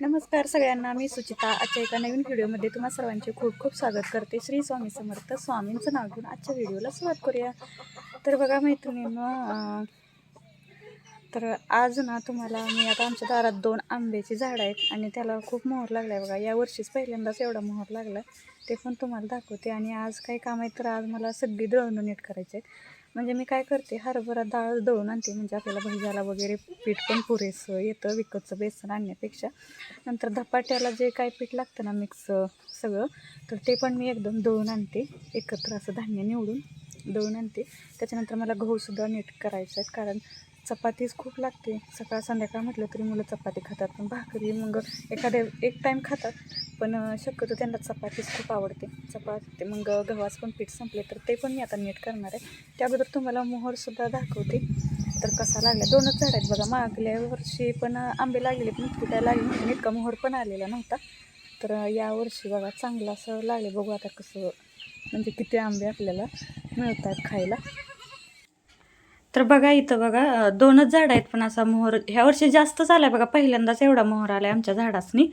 नमस्कार सगळ्यांना मी सुचिता. आजच्या एका नवीन व्हिडिओमध्ये तुम्हा सर्वांचे खूप खूप स्वागत करते. श्री स्वामी समर्थ स्वामींचं नाव घेऊन आजच्या व्हिडिओला सुरुवात करूया. तर बघा मैत्रिणींनो तर आज ना तुम्हाला मी आता आमच्या दारात दोन आंब्याची झाडं आहेत आणि त्याला खूप मोहर लागला आहे बघा यावर्षीच पहिल्यांदाच एवढा मोहर लागला ते पण तुम्हाला दाखवते. आणि आज काही काम आहे तर आज मला सगळी दळणं नीट करायचे आहेत. म्हणजे मी काय करते हरभरा डाळ दळून आणते. म्हणजे आपल्याला भज्याला वगैरे पीठ पण पुरेसं येतं विकतचं बेसन आणण्यापेक्षा. नंतर धपाट्याला जे काय पीठ लागतं ना मिक्स सगळं तर ते पण मी एकदम दळून आणते. एकत्र असं धान्य निवडून दळून आणते. त्याच्यानंतर मला गहूसुद्धा नीट करायचं आहे. कारण चपातीच खूप लागते. सकाळ संध्याकाळ म्हटलं तरी मुलं चपाती खातात पण भाकरी मग एखाद्या एक टाईम खातात पण शक्यतो त्यांना चपातीच खूप आवडते. चपाती मग गव्हास पण पीठ संपले तर ते पण मी आता नीट करणार आहे. त्या अगोदर तुम्हाला मोहरसुद्धा दाखवते. तर कसा लागला? दोनच झाड आहेत बघा. मागल्या वर्षी पण आंबे लागले पण इतके काय लागले म्हणजे इतका मोहर पण आलेला नव्हता. तर यावर्षी बघा चांगलं असं लागले. बघू आता कसं म्हणजे किती आंबे आपल्याला मिळतात खायला. तर बघा इथं बघा दोनच झाड आहेत पण असा मोहर ह्या वर्षी जास्तच आलाय बघा पहिल्यांदाच एवढा मोहर आलाय आमच्या झाडासनी.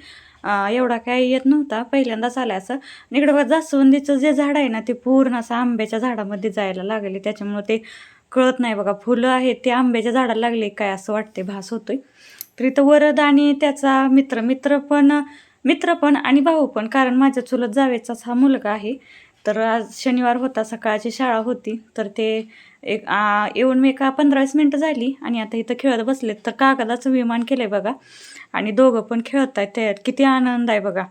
एवढा काही येत नव्हता पहिल्यांदाच आलाय असं. आणि बघा जास्वंदीचं जे झाड आहे ना ते पूर्ण असं आंब्याच्या झाडामध्ये जायला लागले. त्याच्यामुळे ते कळत नाही बघा फुलं आहेत ते आंब्याच्या झाडाला लागले काय असं वाटते भास होतोय. तर इथं वरद आणि त्याचा मित्र मित्र पण मित्र पण आणि भाऊ पण कारण माझ्या चुलत जावेचाच हा मुलगा आहे. तर आज शनिवार होता सकाळची शाळा होती. तर ते एक येऊन मी एका पंधरावीस मिनटं झाली आणि आता इथं खेळत बसलेत. तर कागदाचं विमान केलं आहे बघा. आणि दोघं पण खेळत आहेत त्यात किती आनंद आहे बघा.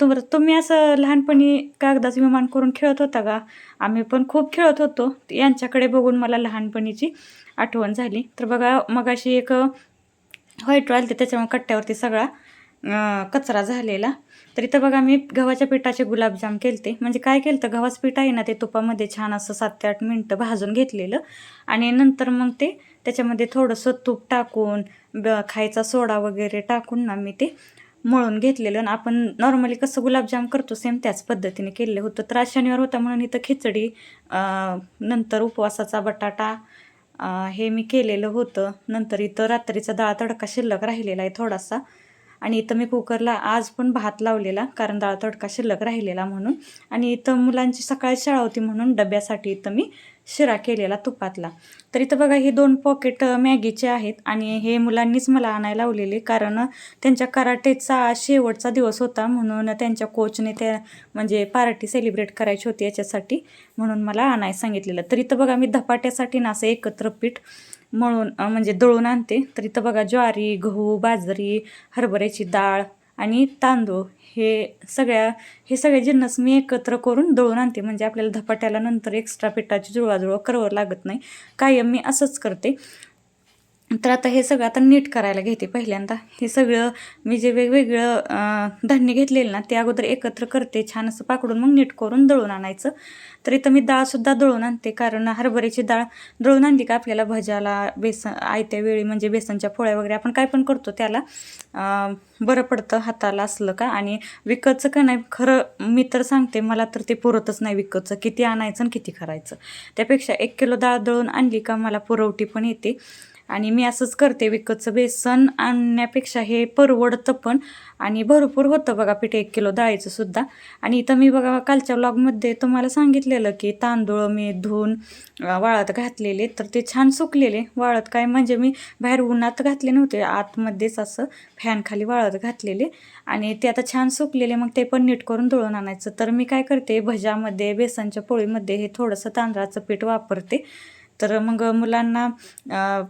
तुम तुम्ही असं लहानपणी कागदाचं विमान करून खेळत होता का? आम्ही पण खूप खेळत होतो. यांच्याकडे बघून मला लहानपणीची आठवण झाली. तर बघा मगाशी एक व्हाईट राहिलं त्याच्यामुळे कट्ट्यावरती सगळा कचरा झालेला. तर इथं बघा मी गव्हाच्या पिठाचे गुलाबजाम केलते. म्हणजे काय केलं तर गव्हाचं पीठ आहे ना ते तुपामध्ये छान असं सात ते आठ मिनटं भाजून घेतलेलं. आणि नंतर मग ते त्याच्यामध्ये थोडंसं तूप टाकून ब खायचा सोडा वगैरे टाकून ना मी ते मळून घेतलेलं. आणि आपण नॉर्मली कसं गुलाबजाम करतो सेम त्याच पद्धतीने केलेलं होतं. तर आज शनिवार होता म्हणून इथं खिचडी नंतर उपवासाचा बटाटा हे मी केलेलं होतं. नंतर इथं रात्रीचा डाळ तडका शिल्लक राहिलेला आहे थोडासा. आणि इथं मी कुकरला आज पण भात लावलेला कारण डाळ तडका शिल्लक राहिलेला म्हणून. आणि इथं मुलांची सकाळी शाळा होती म्हणून डब्यासाठी इथं मी शिरा केलेला तुपातला. तर इथं बघा हे दोन पॉकेट मॅगीचे आहेत आणि हे मुलांनीच मला आणायला लावलेले कारण त्यांच्या कराटेचा शेवटचा दिवस होता म्हणून त्यांच्या कोचने त्या म्हणजे पार्टी सेलिब्रेट करायची होती याच्यासाठी म्हणून मला आणाय सांगितलेलं. तर इथं बघा मी धपाट्यासाठी ना असं एकत्र पीठ मळून म्हणजे दळून आणते. तर इथं बघा ज्वारी गहू बाजरी हरभऱ्याची डाळ आणि तांदूळ हे सगळ्या हे सगळे जिन्नस मी एकत्र करून दळून आणते. म्हणजे आपल्याला धपाट्याला नंतर एक्स्ट्रा पिठाची जुळवाजुळव करावं लागत नाही. कायम मी असंच करते. तर आता हे सगळं आता नीट करायला घेते पहिल्यांदा. हे सगळं मी जे वेगवेगळं धान्य घेतलेलं ना ते अगोदर एकत्र करते. छान असं पाकडून मग नीट करून दळून आणायचं. तर इथं मी डाळसुद्धा दळून आणते. कारण हरभऱ्याची डाळ दळून आणली का आपल्याला भज्याला बेसन आयत्या वेळी म्हणजे बेसनच्या पोळ्या वगैरे आपण काय पण करतो त्याला बरं पडतं हाताला असलं का? आणि विकतचं का नाही? खरं मी तर सांगते मला तर ते पुरतच नाही विकतचं. किती आणायचं आणि किती करायचं? त्यापेक्षा एक किलो डाळ दळून आणली का मला पुरवठी पण येते. आणि मी असंच करते विकतचं बेसन आणण्यापेक्षा हे परवडतं पण. आणि भरपूर होतं बघा पीठ एक किलो डाळीचं सुद्धा. आणि इथं मी बघा कालच्या व्लॉगमध्ये तुम्हाला सांगितलेलं की तांदूळ मी धुवून वाळत घातलेले. तर ते छान सुकलेले. वाळत काय म्हणजे मी बाहेर उन्हात घातले नव्हते. आतमध्येच असं फॅनखाली वाळत हळद घातलेले आणि ते आता छान सुकलेले मग ते पण नीट करून दळून आणायचं. तर मी काय करते भज्यामध्ये बेसनच्या पोळीमध्ये हे थोडंसं तांदळाचं पीठ वापरते. तर मग मुलांना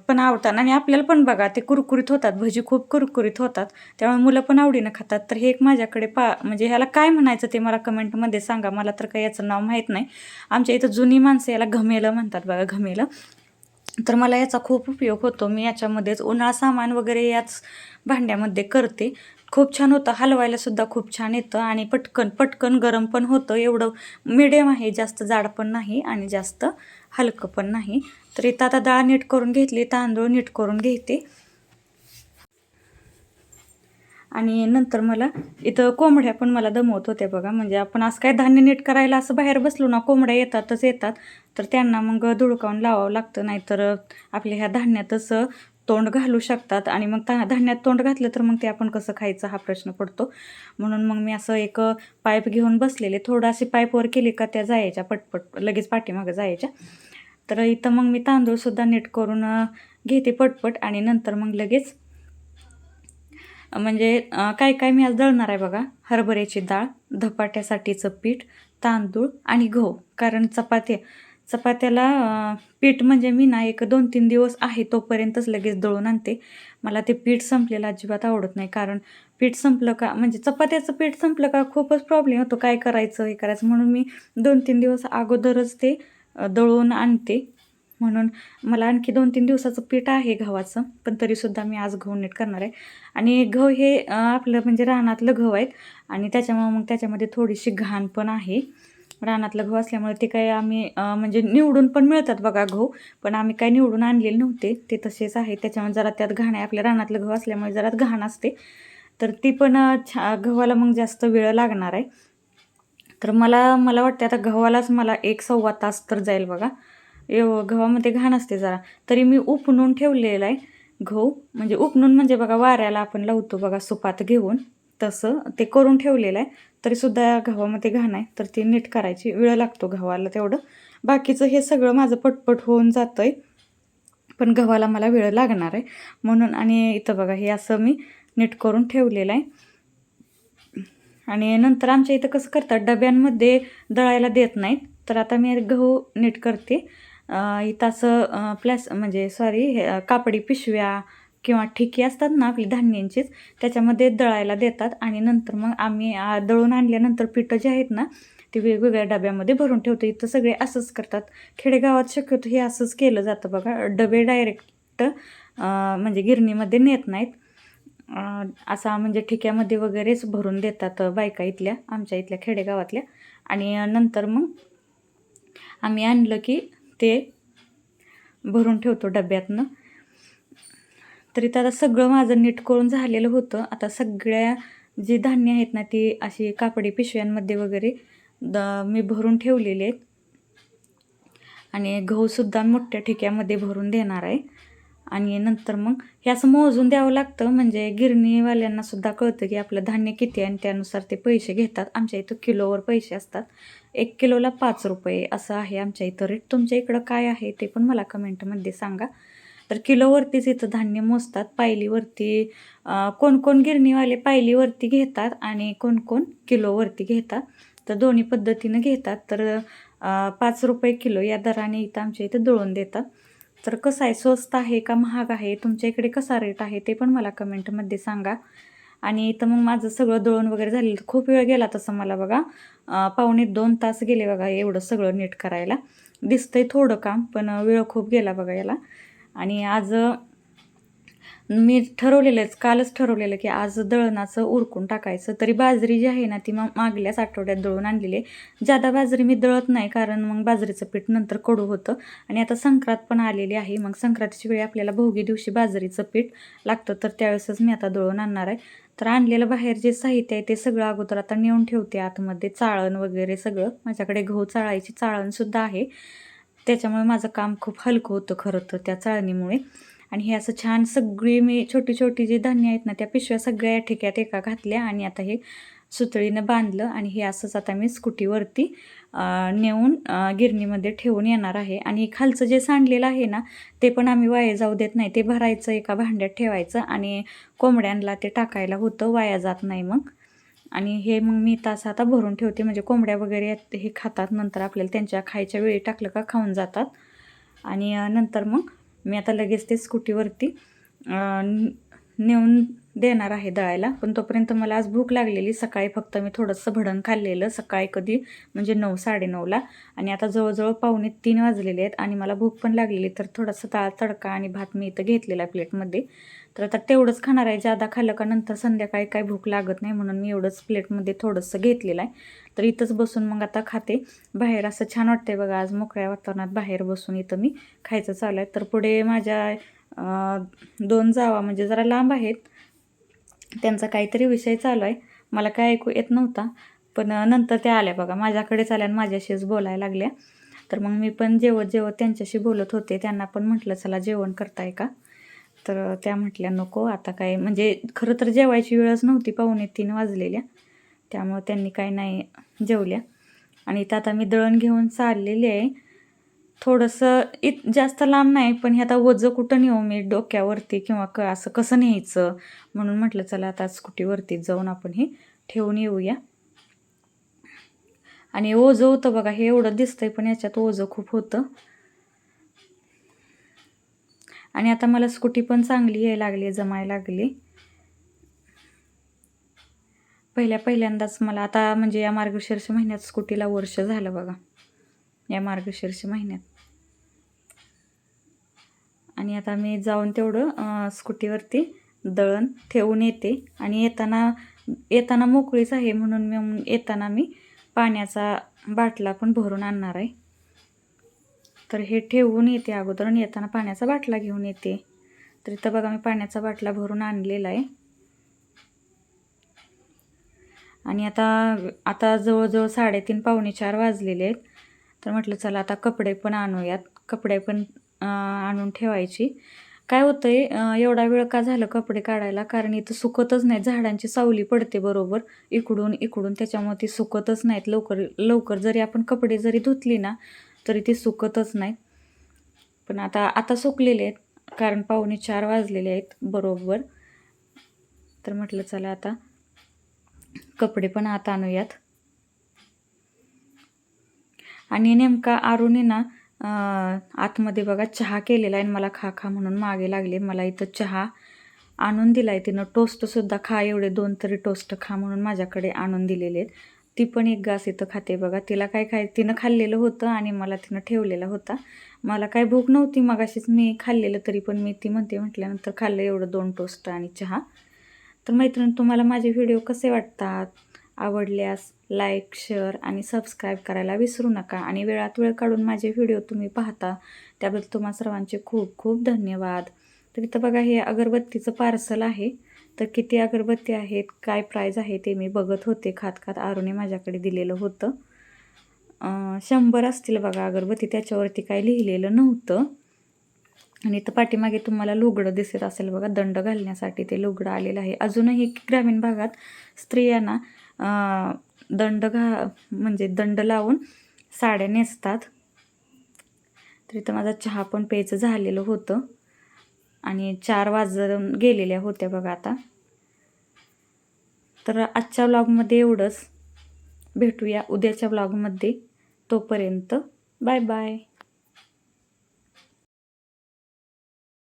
पण आवडतात आणि आपल्याला पण बघा ते कुरकुरीत होतात भजी खूप कुरकुरीत होतात त्यामुळे मुलं पण आवडीनं खातात. तर हे एक माझ्याकडे पा म्हणजे ह्याला काय म्हणायचं ते मला कमेंटमध्ये सांगा मला तर काही याचं नाव माहीत नाही. आमच्या इथं जुनी माणसं याला घमेलं म्हणतात बघा घमेलं. तर मला याचा खूप उपयोग होतो. मी याच्यामध्येच उन्हाळा सामान वगैरे याच भांड्यामध्ये करते. खूप छान होतं. हलवायला सुद्धा खूप छान येतं आणि पटकन पटकन गरम पण होतं. एवढं मिडियम आहे. जास्त जाड पण नाही आणि जास्त हलकं पण नाही. तर इथं आता डाळ नीट करून घेतली तांदूळ नीट करून घेते. आणि नंतर मला इथं कोंबड्या पण मला दमवत होत्या बघा. म्हणजे आपण असं काय धान्य नीट करायला असं बाहेर बसलो ना कोंबड्या येतातच येतात. तर त्यांना मग धुडकावून लावावं लागतं नाहीतर आपल्या ह्या धान्यातच तोंड घालू शकतात. आणि मग ता धान्यात तोंड घातलं तर मग ते आपण कसं खायचं हा प्रश्न पडतो. म्हणून मग मी असं एक पाईप घेऊन बसलेले. थोडंशी पाईपवर केली का त्या जायच्या पटपट लगेच पाठीमागं जायच्या. तर इथं मग मी तांदूळसुद्धा नीट करून घेते पटपट. आणि नंतर मग लगेच म्हणजे काय काय मी आज दळणार आहे बघा. हरभऱ्याची डाळ धपाट्यासाठीचं पीठ तांदूळ आणि गहू. कारण चपात्या चपात्याला पीठ म्हणजे मी ना एक दोन तीन दिवस आहे तोपर्यंतच लगेच दळून आणते. मला ते पीठ संपलेलं अजिबात आवडत नाही. कारण पीठ संपलं का म्हणजे चपात्याचं पीठ संपलं का खूपच प्रॉब्लेम होतो. काय करायचं हे करायचं. म्हणून मी दोन तीन दिवस अगोदरच ते दळून आणते. म्हणून मला आणखी दोन तीन दिवसाचं पीठ आहे गव्हाचं पण तरीसुद्धा मी आज गहू नीट करणार आहे. आणि गहू हे आपलं म्हणजे रानातलं गहू आहेत आणि त्याच्यामुळं मग त्याच्यामध्ये थोडीशी घाण पण आहे. रानातलं गहू असल्यामुळे ते काय आम्ही म्हणजे निवडून पण मिळतात बघा गहू पण आम्ही काय निवडून आणलेले नव्हते. ते तसेच आहे. त्याच्यामुळे जरा त्यात घाण आहे. आपल्या रानातलं गहू असल्यामुळे जरा घाण असते. तर ती पण छा गव्हाला मग जास्त वेळ लागणार आहे. तर मला मला वाटते आता गव्हालाच मला एक सव्वा तास तर जाईल बघा. एव गव्हामध्ये घाण असते जरा. तरी मी उपणून ठेवलेलं आहे. गहू म्हणजे उपणून म्हणजे बघा वाऱ्याला आपण लावतो बघा सुपात घेऊन. तसं ते करून ठेवलेलं आहे. तरीसुद्धा गव्हामध्ये घाण आहे. तर ती नीट करायची. वेळ लागतो गव्हाला तेवढं. बाकीचं हे सगळं माझं पटपट होऊन जातं आहे पण गव्हाला मला वेळ लागणार आहे. म्हणून आणि इथं बघा हे असं मी नीट करून ठेवलेलं आहे. आणि नंतर आमच्या इथं कसं करतात? डब्यांमध्ये दळायला देत नाहीत. तर आता मी गहू नीट करते. इथं असं प्लॅस म्हणजे सॉरी हे कापडी पिशव्या किंवा ठिकी असतात ना आपली धान्यांचीच त्याच्यामध्ये दळायला देतात आणि नंतर मग आम्ही दळून आणल्यानंतर पिठं जे आहेत ना ते वेगवेगळ्या डब्यामध्ये भरून ठेवतो. इथं सगळे असंच करतात. खेडेगावात शक्यतो हे असंच केलं जातं बघा. डबे डायरेक्ट म्हणजे गिरणीमध्ये नेत नाहीत. असा म्हणजे ठिक्यामध्ये वगैरेच भरून देतात बायका इथल्या आमच्या इथल्या खेडेगावातल्या. आणि नंतर मग आम्ही आणलं की ते भरून ठेवतो डब्यातनं. तरी तर आता सगळं माझं नीट करून झालेलं होतं. आता सगळ्या जी धान्य आहेत ना ती अशी कापडी पिशव्यांमध्ये वगैरे द मी भरून ठेवलेले आहेत. आणि गहूसुद्धा मोठ्या ठिक्यामध्ये भरून देणार आहे. आणि नंतर मग हे असं मोजून द्यावं लागतं. म्हणजे गिरणीवाल्यांना सुद्धा कळतं की आपलं धान्य किती आहे आणि त्यानुसार ते पैसे घेतात. आमच्या इथं किलोवर पैसे असतात. एक किलोला पाच रुपये असं आहे आमच्या इथं. रेट तुमच्या इकडं काय आहे ते पण मला कमेंटमध्ये सांगा. तर किलोवरतीच इथं धान्य मोजतात. पायलीवरती कोण कोण गिरणीवाले पायलीवरती घेतात आणि कोण कोण किलोवरती घेतात. तर दोन्ही पद्धतीनं घेतात. तर पाच रुपये किलो या दराने इथं आमच्या इथं दळून देतात. तर कसं आहे? स्वस्त आहे का? महाग आहे? तुमच्या इकडे कसा रेट आहे? ते पण मला कमेंटमध्ये सांगा. आणि इथं मग माझं सगळं दळून वगैरे झालेलं. खूप वेळ गेला तसं मला बघा. पावणे दोन तास गेले बघा एवढं सगळं नीट करायला. दिसतंय थोडं काम पण वेळ खूप गेला बघा याला. आणि आज मी ठरवलेलंच कालच ठरवलेलं की आज दळणाचं उरकून टाकायचं. तरी बाजरी जी आहे ना ती मग मागल्याच आठवड्यात दळून आणलेली आहे. जादा बाजरी मी दळत नाही कारण मग बाजरीचं पीठ नंतर कडू होतं. आणि आता संक्रांत पण आलेली आहे. मग संक्रांतीच्या वेळी आपल्याला भोगी दिवशी बाजरीचं पीठ लागतं तर त्यावेळेसच मी आता दळून आणणार आहे. तर आणलेलं बाहेर जे साहित्य आहे ते सगळं अगोदर आता नेऊन ठेवते. आतमध्ये चाळण वगैरे सगळं. माझ्याकडे गहू चाळायची चाळणसुद्धा आहे. त्याच्यामुळे माझं काम खूप हलकं होतं खरं तर त्या चाळणीमुळे. आणि हे असं छान सगळी मी छोटी छोटी जी धान्य आहेत ना त्या पिशव्या सगळ्या या ठिक्यात एका घातल्या आणि आता हे सुतळीनं बांधलं आणि हे असंच आता मी स्कूटीवरती नेऊन गिरणीमध्ये ठेवून येणार आहे. आणि खालचं जे सांडलेलं आहे ना ते पण आम्ही वाया जाऊ देत नाही. ते भरायचं एका भांड्यात ठेवायचं आणि कोंबड्यांना ते टाकायला होतं वाया जात नाही मग. आणि हे मग मी तास आता भरून ठेवते. म्हणजे कोंबड्या वगैरे हे खातात नंतर आपल्याला त्यांच्या खायच्या वेळी टाकलं का खाऊन जातात. आणि नंतर मग मी आता लगेच ते स्कूटीवरती नेऊन देणार आहे दळायला. पण तोपर्यंत मला आज भूक लागलेली. सकाळी फक्त मी थोडंसं भडंग खाल्लेलं. सकाळी कधी म्हणजे नऊ साडेनऊला. आणि आता जवळजवळ पावणे तीन वाजलेले आहेत आणि मला भूक पण लागलेली. तर थोडासा डाळ तडका आणि भात मी इथं घेतलेला प्लेटमध्ये. तर आता तेवढंच खाणार आहे. जादा खाल्लं का नंतर संध्याकाळी काही भूक लागत नाही म्हणून मी एवढंच प्लेटमध्ये थोडंसं घेतलेलं आहे. तर इथंच बसून मग आता खाते. बाहेर असं छान वाटतंय बघा आज मोकळ्या वातावरणात बाहेर बसून इथं मी खायचं चालू आहे. तर पुढे माझ्या दोन जावा म्हणजे जरा लांब आहेत. त्यांचा काहीतरी विषय चालू आहे. मला काय ऐकू येत नव्हता. पण नंतर त्या आल्या बघा. माझ्याकडेच आल्या आणि माझ्याशीच बोलायला लागल्या. तर मग मी पण जेवत जेवत त्यांच्याशी बोलत होते. त्यांना पण म्हटलं चला जेवण करताय का? तर त्या म्हटल्या नको आता काय म्हणजे खरं तर जेवायची वेळच नव्हती पाहुणे तीन वाजलेल्या. त्यामुळं त्यांनी काय नाही जेवल्या. आणि इथं आता मी दळण घेऊन चाललेली आहे. थोडंसं इत जास्त लांब नाही पण हे आता ओझं कुठं नेऊ मी? डोक्यावरती किंवा क असं कसं न्यायचं? म्हणून म्हटलं चला आता स्कूटीवरती जाऊन आपण हे ठेवून येऊया. आणि ओझं होतं बघा हे एवढं दिसतंय पण याच्यात ओझं खूप होतं. आणि आता मला स्कूटी पण चांगली यायला लागली जमायला लागली. पहिल्या पहिल्यांदाच मला आता म्हणजे या मार्गशीर्ष महिन्यात स्कूटीला वर्ष झालं बघा. या मार्गशीर्ष महिन्यात. आणि आता मी जाऊन तेवढं स्कूटीवरती दळण ठेवून येते. आणि येताना येताना मोकळीच आहे म्हणून मी येताना मी पाण्याचा बाटला पण भरून आणणार आहे. तर हे ठेवून येते अगोदर आणि येताना पाण्याचा बाटला घेऊन येते. तर इथं बघा मी पाण्याचा बाटला भरून आणलेला आहे. आणि आता आता जवळजवळ साडेतीन पावणे चार वाजलेले आहेत. तर म्हटलं चला आता कपडे पण आणूयात. कपडे पण आणून ठेवायची. काय होतं आहे एवढा वेळ का झालं कपडे काढायला? कारण इथं सुकतच नाही. झाडांची सावली पडते बरोबर. इकडून इकडून त्याच्यामुळे ती सुकतच नाहीत. लवकर लवकर जरी आपण कपडे जरी धुतली ना तरी ते सुकतच नाहीत. पण आता आता सुकलेले आहेत कारण पाहुणे चार वाजलेले आहेत बरोबर. तर म्हटलं चला आता कपडे पण आता आणूयात. आणि नेमका आरुने ना आतमध्ये बघा चहा केलेला आहे मला खा खा म्हणून मागे लागले मला इथं चहा आणून दिला आहे तिनं टोस्टसुद्धा खा एवढे दोन तरी टोस्ट खा म्हणून माझ्याकडे आणून दिलेले आहेत. ती पण एक घास इथं खाते बघा. तिला काय खाय तिनं खाल्लेलं होतं आणि मला तिनं ठेवलेला होता. मला काय भूक नव्हती मगाशीच मी खाल्लेलं तरी पण मी ती म्हणते म्हटल्यानंतर खाल्लं एवढं दोन टोस्ट आणि चहा. तर मैत्रीण तुम्हाला माझे व्हिडिओ कसे वाटतात? आवडल्यास लाईक शेअर आणि सबस्क्राईब करायला विसरू नका. आणि वेळात वेळ काढून माझे व्हिडिओ तुम्ही पाहता त्याबद्दल तुम्हा सर्वांचे खूप खूप धन्यवाद. तर इथं बघा हे अगरबत्तीचं पार्सल आहे. तर किती अगरबत्ती आहेत काय प्राईज आहे ते मी बघत होते. खात खात आरूने माझ्याकडे दिलेलं होतं. शंभर असतील बघा अगरबत्ती त्याच्यावरती काय लिहिलेलं नव्हतं. आणि इथं पाठीमागे तुम्हाला लुगडं दिसत असेल बघा दंड घालण्यासाठी ते लुगडं आलेलं आहे. अजूनही ग्रामीण भागात स्त्रियांना दंड घा म्हणजे दंड लावून साड्या नेसतात. तर इथं माझा चहा पण प्यायचं झालेलं होतं. आणि चार वाजून गेलेल्या होत्या बघा आता. तर आजच्या व्लॉगमध्ये एवढंच. भेटूया उद्याच्या व्लॉगमध्ये तोपर्यंत बाय बाय.